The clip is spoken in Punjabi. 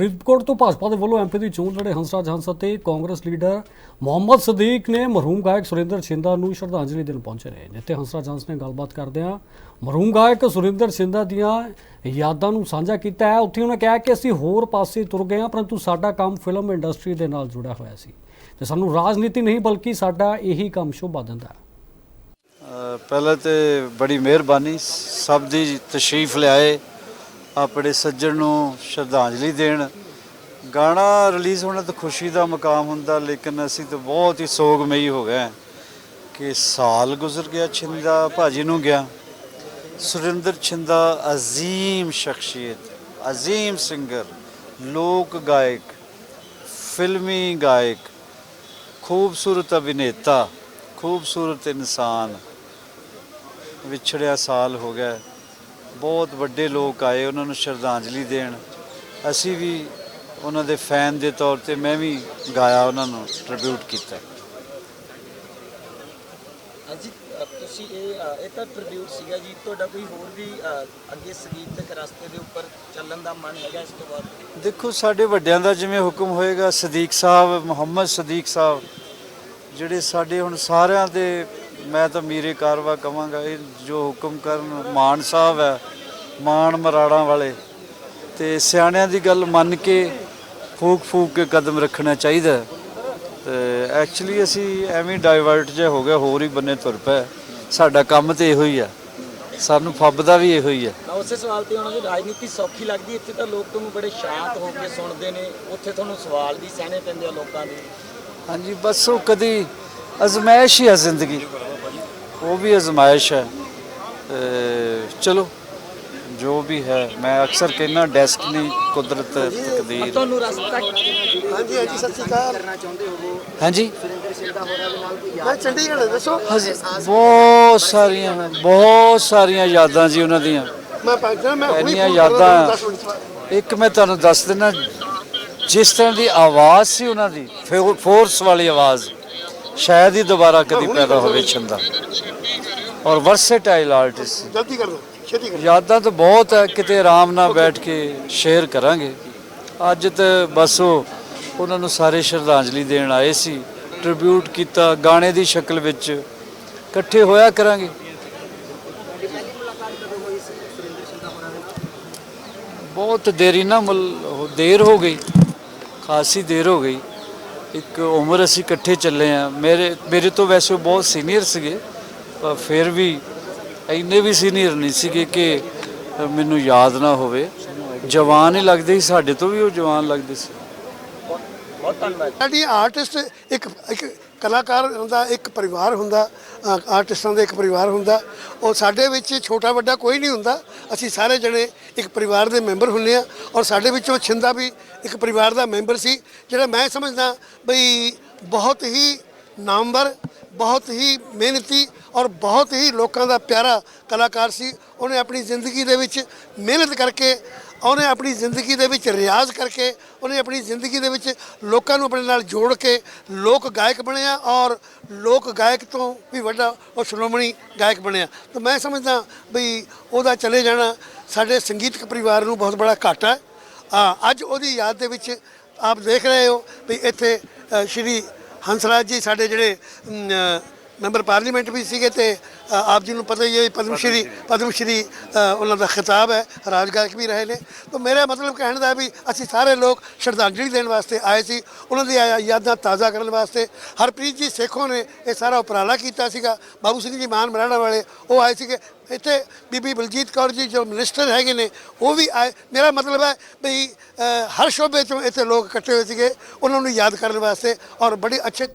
ਫਰੀਦਕੋਟ ਤੋਂ ਭਾਜਪਾ ਦੇ ਵੱਲੋਂ ਐਮਪੀ ਦੀ ਚੋਣ ਲੜੇ ਹੰਸਰਾਜ ਹੰਸ ਅਤੇ ਕਾਂਗਰਸ ਲੀਡਰ ਮੁਹੰਮਦ ਸਦੀਕ ਨੇ ਮਰਹੂਮ ਗਾਇਕ ਸੁਰਿੰਦਰ ਛਿੰਦਾ ਨੂੰ ਸ਼ਰਧਾਂਜਲੀ ਦੇਣ ਪਹੁੰਚੇ ਨੇ, ਜਿੱਥੇ ਹੰਸਰਾਜ ਹੰਸ ਨੇ ਗੱਲਬਾਤ ਕਰਦਿਆਂ ਮਰਹੂਮ ਗਾਇਕ ਸੁਰਿੰਦਰ ਛਿੰਦਾ ਦੀਆਂ ਯਾਦਾਂ ਨੂੰ ਸਾਂਝਾ ਕੀਤਾ ਹੈ। ਉੱਥੇ ਉਹਨਾਂ ਕਿਹਾ ਕਿ ਅਸੀਂ ਹੋਰ ਪਾਸੇ ਤੁਰ ਗਏ ਹਾਂ, ਪਰੰਤੂ ਸਾਡਾ ਕੰਮ ਫਿਲਮ ਇੰਡਸਟਰੀ ਦੇ ਨਾਲ ਜੁੜਿਆ ਹੋਇਆ ਸੀ ਤੇ ਸਾਨੂੰ ਰਾਜਨੀਤੀ ਨਹੀਂ, ਬਲਕਿ ਸਾਡਾ ਇਹੀ ਕੰਮ ਸ਼ੋਭਾ ਦਿੰਦਾ ਪਹਿਲਾਂ ਤੇ ਬੜੀ ਮਿਹਰਬਾਨੀ ਸਭ ਦੀ ਤਸ਼ਰੀਫ ਲਿਆਏ। ਆਪਣੇ ਸੱਜਣ ਨੂੰ ਸ਼ਰਧਾਂਜਲੀ ਦੇਣ। ਗਾਣਾ ਰਿਲੀਜ਼ ਹੋਣਾ ਤਾਂ ਖੁਸ਼ੀ ਦਾ ਮਕਾਮ ਹੁੰਦਾ, ਲੇਕਿਨ ਅਸੀਂ ਤਾਂ ਬਹੁਤ ਹੀ ਸੋਗਮਈ ਹੋ ਗਏ ਕਿ ਸਾਲ ਗੁਜ਼ਰ ਗਿਆ, ਛਿੰਦਾ ਭਾਜੀ ਨੂੰ ਗਿਆ। ਸੁਰਿੰਦਰ ਛਿੰਦਾ ਅਜ਼ੀਮ ਸ਼ਖਸੀਅਤ, ਅਜ਼ੀਮ ਸਿੰਗਰ, ਲੋਕ ਗਾਇਕ, ਫਿਲਮੀ ਗਾਇਕ, ਖੂਬਸੂਰਤ ਅਭਿਨੇਤਾ, ਖੂਬਸੂਰਤ ਇਨਸਾਨ। ਵਿਛੜਿਆ ਸਾਲ ਹੋ ਗਿਆ। ਬਹੁਤ ਵੱਡੇ ਲੋਕ ਆਏ ਉਹਨਾਂ ਨੂੰ ਸ਼ਰਧਾਂਜਲੀ ਦੇਣ। ਅਸੀਂ ਵੀ ਉਹਨਾਂ ਦੇ ਫੈਨ ਦੇ ਤੌਰ ਤੇ ਮੈਂ ਵੀ ਗਾਇਆ ਉਹਨਾਂ ਨੂੰ ਟ੍ਰਿਬਿਊਟ ਕੀਤਾ। ਹਾਂਜੀ ਅ, ਤੁਸੀਂ ਇਹ ਅ, ਇਹ ਤਾਂ ਟ੍ਰਿਬਿਊਟ ਸੀਗਾ ਜੀ। ਤੁਹਾਡਾ ਕੋਈ ਹੋਰ ਵੀ ਅ, ਅੱਗੇ ਸੰਗੀਤਕ ਰਸਤੇ ਦੇ ਉੱਪਰ ਚੱਲਣ ਦਾ ਮਨ ਹੈਗਾ ਇਸ ਤੋਂ ਬਾਅਦ? ਦੇਖੋ ਸਾਡੇ ਵੱਡਿਆਂ ਦਾ ਜਿਵੇਂ ਹੁਕਮ ਹੋਏਗਾ ਸਦੀਕ ਸਾਹਿਬ ਮੁਹੰਮਦ ਸਦੀਕ ਸਾਹਿਬ ਜਿਹੜੇ ਸਾਡੇ ਹੁਣ ਸਾਰਿਆਂ ਦੇ ਮੈਂ ਤਾਂ ਮੀਰੇ ਕਾਰਵਾ ਕਵਾਂਗਾ ਇਹ ਜੋ ਹੁਕਮ ਕਰਨ ਮਾਨ ਸਾਹਿਬ ਹੈ ਮਾਨ ਮਰਾੜਾਂ ਵਾਲੇ ਤੇ ਸਿਆਣਿਆਂ ਦੀ ਗੱਲ ਮੰਨ ਕੇ ਫੂਕ ਫੂਕ ਕੇ ਕਦਮ ਰੱਖਣਾ ਚਾਹੀਦਾ। ਤੇ ਐਕਚੁਅਲੀ ਅਸੀਂ ਐਵੇਂ ਡਾਈਵਰਟ ਜੇ ਹੋ ਗਏ ਹੋਰ ਹੀ ਬੰਨੇ ਤੁਰ ਪਏ। ਸਾਡਾ ਕੰਮ ਤੇ ਇਹੋ ਹੀ ਆ ਸਾਨੂੰ ਫੱਬਦਾ ਵੀ ਇਹੋ ਹੀ ਆ ਮੈਂ ਉਸੇ ਸਵਾਲ ਤੇ ਉਹਨਾਂ ਦੀ ਰਾਜਨੀਤੀ ਸੌਖੀ ਲੱਗਦੀ ਇੱਥੇ ਤਾਂ ਲੋਕ ਤੁਹਾਨੂੰ ਬੜੇ ਸ਼ਾਂਤ ਹੋ ਕੇ ਸੁਣਦੇ ਨੇ। ਉੱਥੇ ਤੁਹਾਨੂੰ ਸਵਾਲ ਵੀ ਸਹਿਣੇ ਪੈਂਦੇ ਆ ਲੋਕਾਂ ਦੇ। ਹਾਂਜੀ ਬਸ ਉਹ ਕਦੀ ਅਜ਼ਮਾਇਸ਼ ਹੀ ਹੈ ਜ਼ਿੰਦਗੀ। ਉਹ ਵੀ ਅਜ਼ਮਾਇਸ਼ ਹੈ। ਚਲੋ ਜੋ ਵੀ ਹੈ ਮੈਂ ਅਕਸਰ ਕਹਿੰਦਾ ਡੈਸਟਨੀ ਕੁਦਰਤ ਤਕਦੀਰ। ਤੁਹਾਨੂੰ ਰਸਤਾ ਹਾਂਜੀ ਹਾਂਜੀ ਸਤਿ ਸ਼੍ਰੀ ਅਕਾਲ। ਕਰਨਾ ਚਾਹੁੰਦੇ ਹੋ ਹਾਂਜੀ। ਸੁਰਿੰਦਰ ਸਿੰਘ ਹੋਰਾਂ ਦੇ ਨਾਲ ਕੋਈ ਮੈਂ ਚੰਡੀਗੜ੍ਹ ਦੱਸੋ। ਬਹੁਤ ਸਾਰੀਆਂ ਬਹੁਤ ਸਾਰੀਆਂ ਯਾਦਾਂ ਜੀ ਉਹਨਾਂ ਦੀਆਂ। ਮੈਂ ਪਹੁੰਚਣਾ ਮੈਂ ਇੰਨੀਆਂ ਯਾਦਾਂ। ਇੱਕ ਮੈਂ ਤੁਹਾਨੂੰ ਦੱਸ ਦਿੰਦਾ ਜਿਸ ਤਰ੍ਹਾਂ ਦੀ ਆਵਾਜ਼ ਸੀ ਉਹਨਾਂ ਦੀ ਫੋਰਸ ਵਾਲੀ ਆਵਾਜ਼। ਸ਼ਾਇਦ ਹੀ ਦੁਬਾਰਾ ਕਦੀ ਪੈਦਾ ਹੋਵੇ ਛੰਦਾ। ਔਰ ਵਰਸੇਟਾਈਲ ਆਰਟਿਸਟ। ਜਲਦੀ ਕਰ ਦੋ ਛੇਤੀ ਕਰ ਯਾਦਾਂ ਤਾਂ ਬਹੁਤ ਹੈ ਕਿਤੇ ਆਰਾਮ ਨਾਲ ਬੈਠ ਕੇ ਸ਼ੇਅਰ ਕਰਾਂਗੇ। ਅੱਜ ਤੇ ਬਸ ਉਹ ਉਹਨਾਂ ਨੂੰ ਸਾਰੇ ਸ਼ਰਧਾਂਜਲੀ ਦੇਣ ਆਏ ਸੀ। ਟ੍ਰਿਬਿਊਟ ਕੀਤਾ ਗਾਣੇ ਦੀ ਸ਼ਕਲ ਵਿੱਚ। ਇਕੱਠੇ ਹੋਇਆ ਕਰਾਂਗੇ। ਬਹੁਤ ਦੇਰੀ ਨਾ ਦੇਰ ਹੋ ਗਈ। ਖਾਸੀ ਦੇਰ ਹੋ ਗਈ। ਇੱਕ ਉਮਰ ਅਸੀਂ ਇਕੱਠੇ ਚੱਲੇ ਆ ਮੇਰੇ ਮੇਰੇ ਤੋਂ ਵੈਸੇ ਉਹ ਬਹੁਤ ਸੀਨੀਅਰ ਸੀਗੇ, ਪਰ ਫਿਰ ਵੀ ਇੰਨੇ ਵੀ ਸੀਨੀਅਰ ਨਹੀਂ ਸੀਗੇ ਕਿ ਮੈਨੂੰ ਯਾਦ ਨਾ ਹੋਵੇ। ਜਵਾਨ ਹੀ ਲੱਗਦੇ ਸੀ, ਸਾਡੇ ਤੋਂ ਵੀ ਉਹ ਜਵਾਨ ਲੱਗਦੇ ਸੀ। ਬਹੁਤ ਧੰਨਵਾਦ। ਸਾਡੀ ਆਰਟਿਸਟ ਇੱਕ ਇੱਕ ਕਲਾਕਾਰ ਹੁੰਦਾ ਇੱਕ ਪਰਿਵਾਰ ਹੁੰਦਾ ਆਰਟਿਸਟਾਂ ਦਾ ਇੱਕ ਪਰਿਵਾਰ ਹੁੰਦਾ, ਉਹ ਸਾਡੇ ਵਿੱਚ ਛੋਟਾ ਵੱਡਾ ਕੋਈ ਨਹੀਂ ਹੁੰਦਾ। ਅਸੀਂ ਸਾਰੇ ਜਣੇ ਇੱਕ ਪਰਿਵਾਰ ਦੇ ਮੈਂਬਰ ਹੁੰਨੇ ਆ ਔਰ ਸਾਡੇ ਵਿੱਚੋਂ ਛਿੰਦਾ ਵੀ ਇੱਕ ਪਰਿਵਾਰ ਦਾ ਮੈਂਬਰ ਸੀ, ਜਿਹੜਾ ਮੈਂ ਸਮਝਦਾ ਬਈ ਬਹੁਤ ਹੀ ਨਾਮਵਰ, ਬਹੁਤ ਹੀ ਮਿਹਨਤੀ ਔਰ ਬਹੁਤ ਹੀ ਲੋਕਾਂ ਦਾ ਪਿਆਰਾ ਕਲਾਕਾਰ ਸੀ। ਉਹਨੇ ਆਪਣੀ ਜ਼ਿੰਦਗੀ ਦੇ ਵਿੱਚ ਮਿਹਨਤ ਕਰਕੇ ਉਹਨੇ ਆਪਣੀ ਜ਼ਿੰਦਗੀ ਦੇ ਵਿੱਚ ਰਿਆਜ਼ ਕਰਕੇ ਉਹਨੇ ਆਪਣੀ ਜ਼ਿੰਦਗੀ ਦੇ ਵਿੱਚ ਲੋਕਾਂ ਨੂੰ ਆਪਣੇ ਨਾਲ ਜੋੜ ਕੇ ਲੋਕ ਗਾਇਕ ਬਣਿਆ ਔਰ ਲੋਕ ਗਾਇਕ ਤੋਂ ਵੀ ਵੱਡਾ ਉਹ ਸ਼੍ਰੋਮਣੀ ਗਾਇਕ ਬਣਿਆ। ਤਾਂ ਮੈਂ ਸਮਝਦਾ ਵੀ ਉਹਦਾ ਚਲੇ ਜਾਣਾ ਸਾਡੇ ਸੰਗੀਤਕ ਪਰਿਵਾਰ ਨੂੰ ਬਹੁਤ ਬੜਾ ਘਾਟਾ ਹੈ। ਅੱਜ ਉਹਦੀ ਯਾਦ ਦੇ ਵਿੱਚ ਆਪ ਦੇਖ ਰਹੇ ਹੋ ਵੀ ਇੱਥੇ ਅ, ਸ਼੍ਰੀ ਹੰਸਰਾਜ ਜੀ ਸਾਡੇ ਜਿਹੜੇ ਮੈਂਬਰ ਪਾਰਲੀਮੈਂਟ ਵੀ ਸੀਗੇ ਤੇ ਅ, ਆਪ ਜੀ ਨੂੰ ਪਤਾ ਹੀ ਹੈ ਪਦਮ ਸ਼੍ਰੀ ਪਦਮ ਸ਼੍ਰੀ ਅ, ਉਹਨਾਂ ਦਾ ਖਿਤਾਬ ਹੈ ਰਾਜ ਗਾਇਕ ਵੀ ਰਹੇ ਨੇ। ਤਾਂ ਮੇਰਾ ਮਤਲਬ ਕਹਿਣ ਦਾ ਵੀ ਅਸੀਂ ਸਾਰੇ ਲੋਕ ਸ਼ਰਧਾਂਜਲੀ ਦੇਣ ਵਾਸਤੇ ਆਏ ਸੀ ਉਹਨਾਂ ਦੀਆਂ ਯਾਦਾਂ ਤਾਜ਼ਾ ਕਰਨ ਵਾਸਤੇ। ਹਰਪ੍ਰੀਤ ਜੀ ਸੇਖੋਂ ਨੇ ਇਹ ਸਾਰਾ ਉਪਰਾਲਾ ਕੀਤਾ ਸੀਗਾ। ਬਾਬੂ ਸਿੰਘ ਜੀ ਮਾਨ ਮਰਾੜਾ ਵਾਲੇ ਉਹ ਆਏ ਸੀਗੇ। ਇੱਥੇ ਬੀਬੀ ਬਲਜੀਤ ਕੌਰ ਜੀ ਜੋ ਮਿਨਿਸਟਰ ਹੈਗੇ ਨੇ ਉਹ ਵੀ ਆਏ। ਮੇਰਾ ਮਤਲਬ ਹੈ ਵੀ ਅ, ਹਰ ਸ਼ੋਬੇ ਤੋਂ ਇੱਥੇ ਲੋਕ ਇਕੱਠੇ ਹੋਏ ਸੀਗੇ ਉਹਨਾਂ ਨੂੰ ਯਾਦ ਕਰਨ ਵਾਸਤੇ ਔਰ ਬੜੇ ਅੱਛੇ